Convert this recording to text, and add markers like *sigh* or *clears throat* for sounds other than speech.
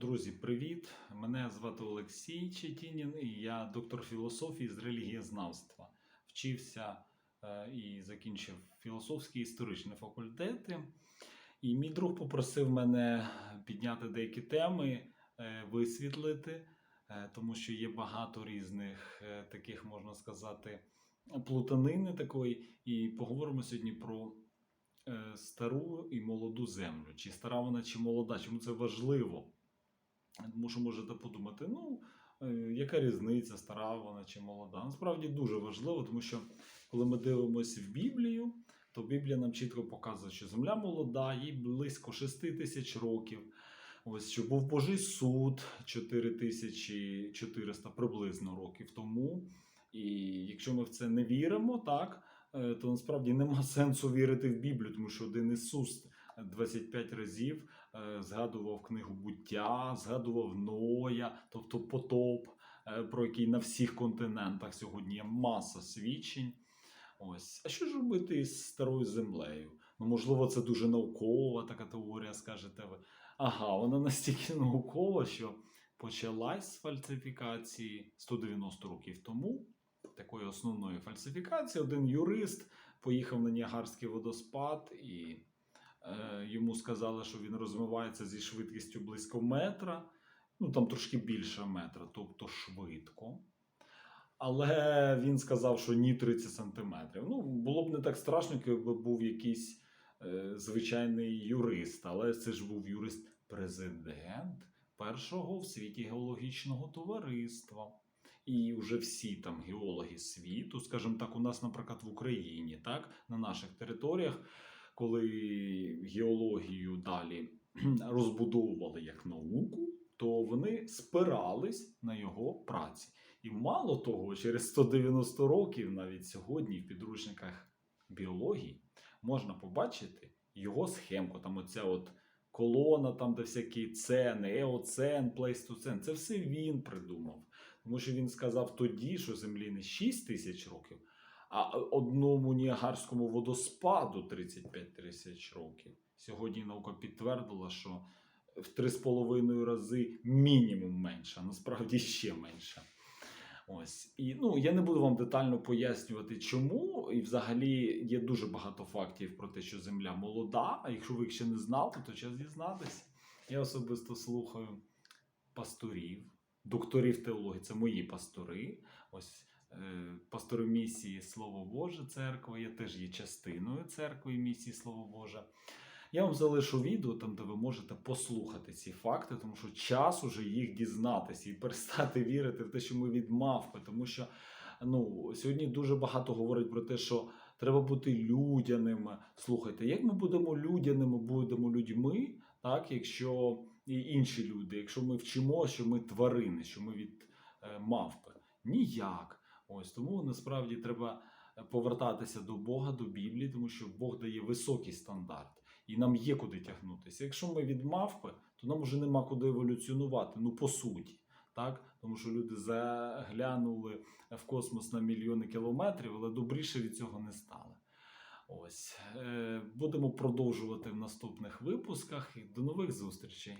Друзі, привіт! Мене звати Олексій Четінін, і я доктор філософії з релігієзнавства. Вчився е, і закінчив філософські історичні факультети. І мій друг попросив мене підняти деякі теми, е, висвітлити, е, тому що є багато різних таких, можна сказати, плутанини такої. І поговоримо сьогодні про стару і молоду землю. Чи стара вона, чи молода, чому це важливо? Тому що можете подумати, ну, е, яка різниця, стара вона чи молода. Насправді дуже важливо, тому що коли ми дивимося в Біблію, то Біблія нам чітко показує, що земля молода, їй близько 6 тисяч років. Ось що був Божий суд 4400 приблизно років тому. І якщо ми в це не віримо, так, е, то насправді нема *laughs* сенсу вірити в Біблію, тому що один Ісус 25 разів е, згадував книгу буття, згадував Ноя, тобто потоп, е, про який на всіх континентах сьогодні є маса свідчень. Ось. А що ж робити із старою землею? Ну, можливо, це дуже наукова така теорія, скажете ви. Ага, вона настільки *laughs* наукова, що почалась з фальсифікації 190 років тому. Такої основної фальсифікації. Один юрист поїхав на Ніагарський водоспад і Йому сказали, що він розмивається зі швидкістю близько метра, ну там трошки більше метра, тобто швидко. Але він сказав, що ні 30 сантиметрів. Ну, було б не так страшно, якби був якийсь е, звичайний юрист, але це ж був юрист-президент першого в світі геологічного товариства. І вже всі там геологи світу, скажімо так, у нас, наприклад, в Україні, так, на наших територіях коли геологію далі *clears throat* розбудовували як науку, то вони спирались на його праці. І мало того, через 190 років, навіть сьогодні, в підручниках біології можна побачити його схемку. Там оця от колона, там де всякі цени, еоцен, плейстоцен. Це все він придумав. Тому що він сказав тоді, що землі не 6 тисяч років, одному Ніагарському водоспаду 35 тисяч років. Сьогодні наука підтвердила, що в 3,5 рази мінімум менше, а насправді ще менше. Ось. І ну, я не буду вам детально пояснювати, чому. І взагалі є дуже багато фактів про те, що Земля молода. А якщо ви їх ще не знали, то час дізнатися. Я особисто слухаю пасторів, докторів теології, це мої пастори. Ось е, пастори місії Слово Боже церква. Я теж є частиною церкви місії Слово Боже. Я вам залишу відео там, де ви можете послухати ці факти, тому що час уже їх дізнатися і перестати *laughs* вірити в те, що ми від мавпи. Тому що ну, сьогодні дуже багато говорить про те, що треба бути людяними. Слухайте, як ми будемо людяними, будемо людьми, так, якщо і інші люди, якщо ми вчимо, що ми тварини, що ми від е, мавпи? Ніяк. Ось тому насправді треба повертатися до Бога, до Біблії, тому що Бог дає високий стандарт. І нам є куди тягнутися. Якщо ми від мавпи, то нам вже нема куди еволюціонувати. Ну по суті, так тому що люди заглянули в космос на мільйони кілометрів, але добріше від цього не стали. Ось Е, будемо продовжувати в наступних випусках. До нових зустрічей.